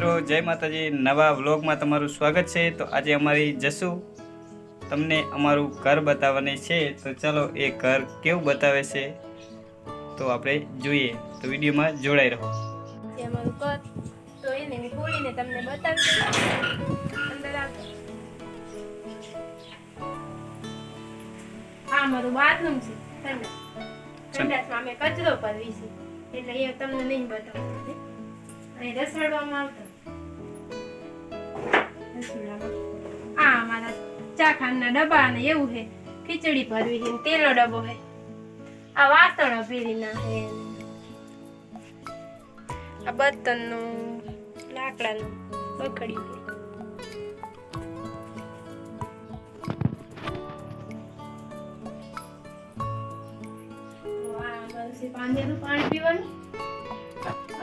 મિત્રો જય માતાજી. નવા વ્લોગમાં તમારું સ્વાગત છે. તો આજે અમારી જસુ તમને અમારું ઘર બતાવવાની છે. તો ચાલો એ ઘર કેવું બતાવે છે તો આપણે જોઈએ. તો વિડીયોમાં જોડાઈ રહો. અમારું ઘર તો એને મેં ખોલીને તમને બતાવી અંદર આ અમારું બાથરૂમ છે. ઠંડા. ઠંડાસમાં અમે કચરો પરવી છે. એટલે એ તમને નહીં બતાવું. અહીં રસોડવામાં આવતો. આ અમારા ચા ખાંડના ડબ્બા અને એવું છે ખીચડી ભરવી છે તેલનો ડબ્બો છે આ વાસણો ભેરીના છે આ બર્તનનું લાકડાનું બકડી છે પાણી પીવાનું.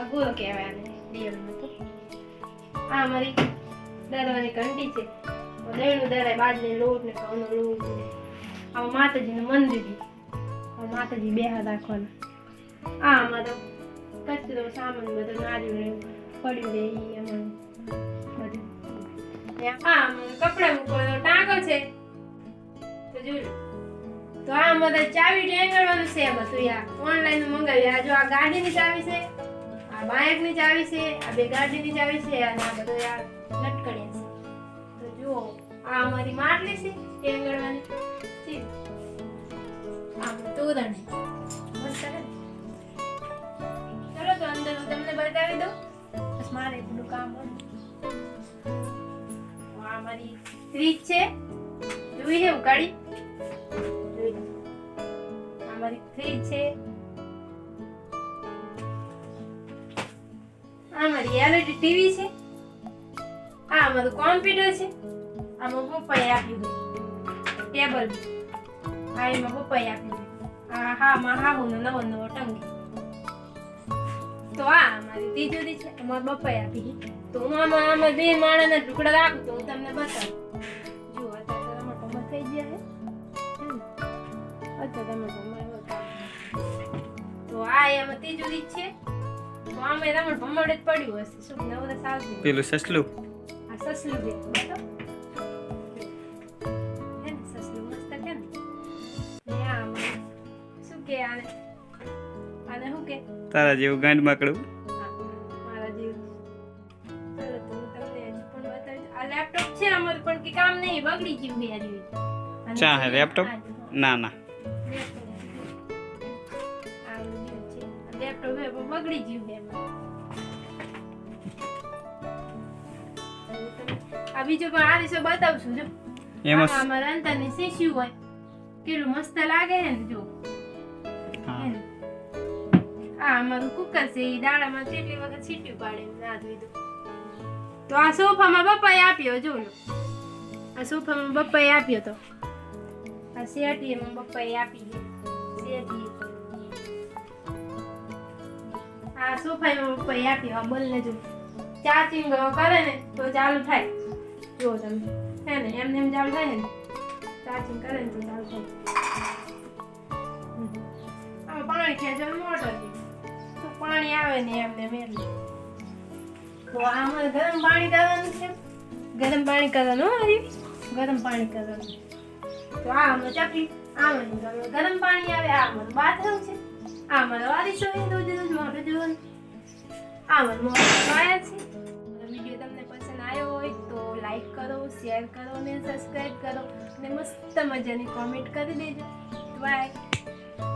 અગુરો ગુરો કહેવાય તો આ મારી દરવાની ઘંટી છે. દહીંનું દરાય બાજરી લોટ ને ઘઉંનો લોટ ને આ માતાજીનું મંદિર માતાજી બેહા રાખવાના. આ અમારો કચરો, સામાન બધો નાર્યું પડ્યું રહે અમારું બધું. કપડા મૂકવાનો છે. તો જોયું તો આ અમારે ચાવી ટેંગળવાનું છે બધું યાર ઓનલાઈન મંગાવી આ જો આ ગાડીની ચાવી છે આ બાઇકની ચાવી છે, આ બે ગાડીની ચાવી છે, અને આ બધું યાર લટકણિયા છે. તો જુઓ, આ અમારી માટલી છે ટેંગળવાની છે આ તોરણ. મસ્ત ચલો તો અંદર હું તમને બતાવી દઉં. બસ મારે એટલું કામ હોય. આ મારી ફ્રીજ છે. જોઈ છે ઉકાળી? જોઈ. આ મારી ફ્રીજ છે. આ મારી એલઈડી ટીવી છે. આ અમારું કોમ્પ્યુટર છે. આમાં પપ્પાએ આપ્યું છે ટેબલ હા, એમાં પપ્પાએ આપ્યું છે આ હા માં હા હું નવો નવો ટંગી. તો આ અમારી તિજોરી છે. અમારા બપ્પાએ આપી છે તો હું આમાં આમાં બે માળાના ટુકડા રાખું તો હું તમને બતાવું. જુઓ અત્યારે ટમાટોમાં થઈ ગયા છે. અત્યારે ટમાટોમાં તો આ એમાં તિજોરી છે. તો આમાં ભમડ જ પડ્યું હશે. શું નવરસ પેલું સસલું? આ સસલું. હે કે તારા જેવું ગાંડ માકડું? મારા જેવું. ચાલો તો હું તમને પણ બતાવીશ. આ લેપટોપ છે અમારું પણ કે કામ નહીં. બગડી ગયું છે હજી. ચા હે લેપટોપ? હા, હા, ના ના. લેપટોપ બગડી ગયું એમાં. આ બીજું પણ આ રીતે બતાવશું જો. એમાં અમારા અંતરની શીશ્યું હોય કેટલું મસ્ત લાગે છે ને જો? આ અમારું કુકર છે એ દાડામાં કેટલી વખત સીટ્યું પાડે ના ધોઈ દો તો. આ સોફામાં બપ્પાએ આપ્યો જો આ સોફામાં બપ્પાએ આપ્યો તો. આ શેટી એમાં બપ્પાએ આપી છે. શેટી આ સોફામાં આપી હા આ બલ્લે જો ચાર્જિંગ કરે ને, તો ચાલુ થાય. જો તમે, હે ને, એમને એમ ચાલુ થાય ને ચાર્જિંગ કરે ને, તો ચાલુ થાય. હમ. પાણી ખેંચો મોટો તો પાણી આવે ને એમને એમ તો આમાં ગરમ પાણી કરવાનું છે. ગરમ પાણી કરવાનું હરી. ગરમ પાણી કરવાનું. તો આ આમાં ચકલી આમાં ગરમ પાણી આવે, આ અમારું બાથરૂમ છે. વારીસો છે રોજ રોજ મોઢું જોવાનું આ અમારું મોટું વાયર છે. વીડિયો તમને પસંદ આવ્યો હોય તો લાઈક કરો શેર કરો ને સબસ્ક્રાઈબ કરો. અને મસ્ત મજાની કોમેન્ટ કરી દેજો. બાય